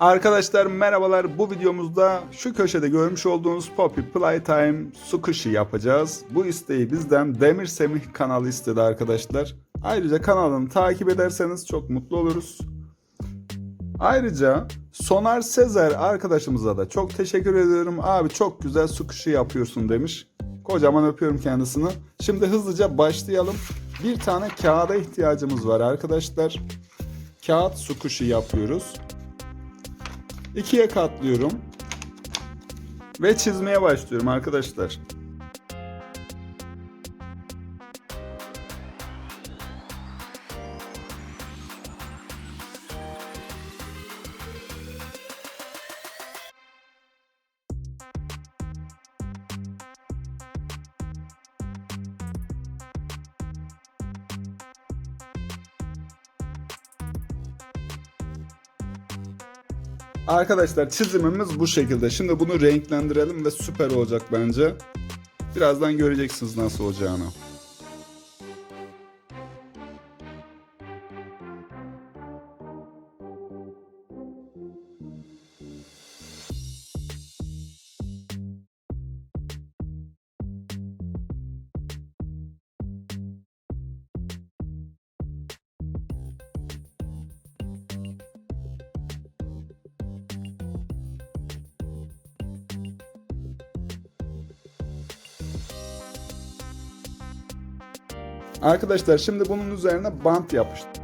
Arkadaşlar merhabalar. Bu videomuzda şu köşede görmüş olduğunuz Poppy Playtime Sukushi yapacağız. Bu isteği bizden Demir Semih kanalı istedi arkadaşlar. Ayrıca kanalını takip ederseniz çok mutlu oluruz. Ayrıca Sonar Sezer arkadaşımıza da çok teşekkür ediyorum. Abi çok güzel sukushi yapıyorsun demiş. Kocaman öpüyorum kendisini. Şimdi hızlıca başlayalım. Bir tane kağıda ihtiyacımız var arkadaşlar. Kağıt sukushi yapıyoruz. İkiye katlıyorum. Ve çizmeye başlıyorum arkadaşlar. Arkadaşlar çizimimiz bu şekilde. Şimdi bunu renklendirelim ve süper olacak bence. Birazdan göreceksiniz nasıl olacağını. Arkadaşlar şimdi bunun üzerine bant yapıştır.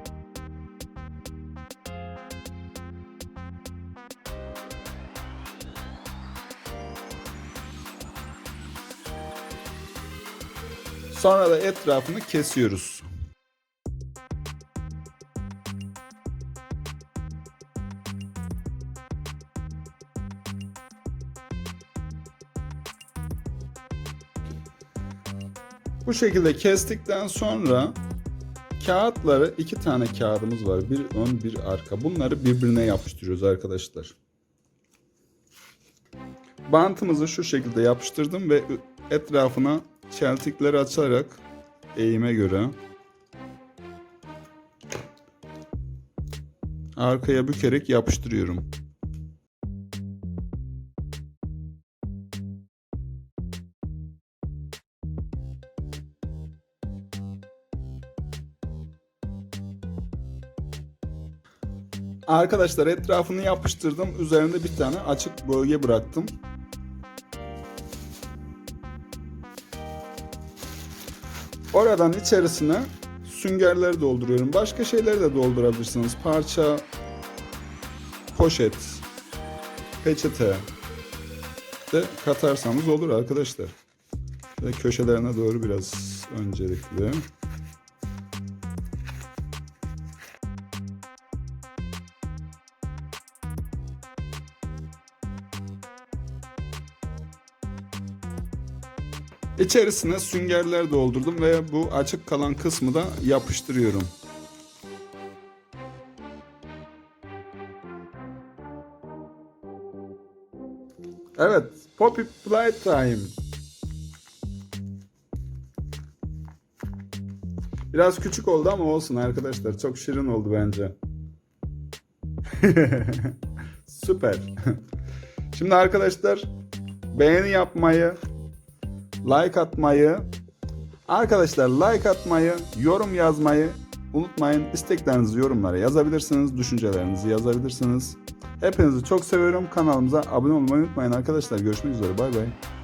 Sonra da etrafını kesiyoruz. Bu şekilde kestikten sonra kağıtları iki tane kağıdımız var. Bir ön bir arka. Bunları birbirine yapıştırıyoruz arkadaşlar. Bantımızı şu şekilde yapıştırdım ve etrafına çeltikleri açarak eğime göre arkaya bükerek yapıştırıyorum. Arkadaşlar etrafını yapıştırdım. Üzerinde bir tane açık bölge bıraktım. Oradan içerisine süngerleri dolduruyorum. Başka şeyleri de doldurabilirsiniz. Parça, poşet, peçete de katarsanız olur arkadaşlar. Ve köşelerine doğru biraz öncelikle. İçerisine süngerler doldurdum ve bu açık kalan kısmı da yapıştırıyorum. Evet, Poppy Playtime. Biraz küçük oldu ama olsun arkadaşlar. Çok şirin oldu bence. Süper. Şimdi arkadaşlar beğeni yapmayı, like atmayı, arkadaşlar like atmayı, yorum yazmayı unutmayın. İsteklerinizi yorumlara yazabilirsiniz, düşüncelerinizi yazabilirsiniz. Hepinizi çok seviyorum. Kanalımıza abone olmayı unutmayın arkadaşlar. Görüşmek üzere. Bay bay.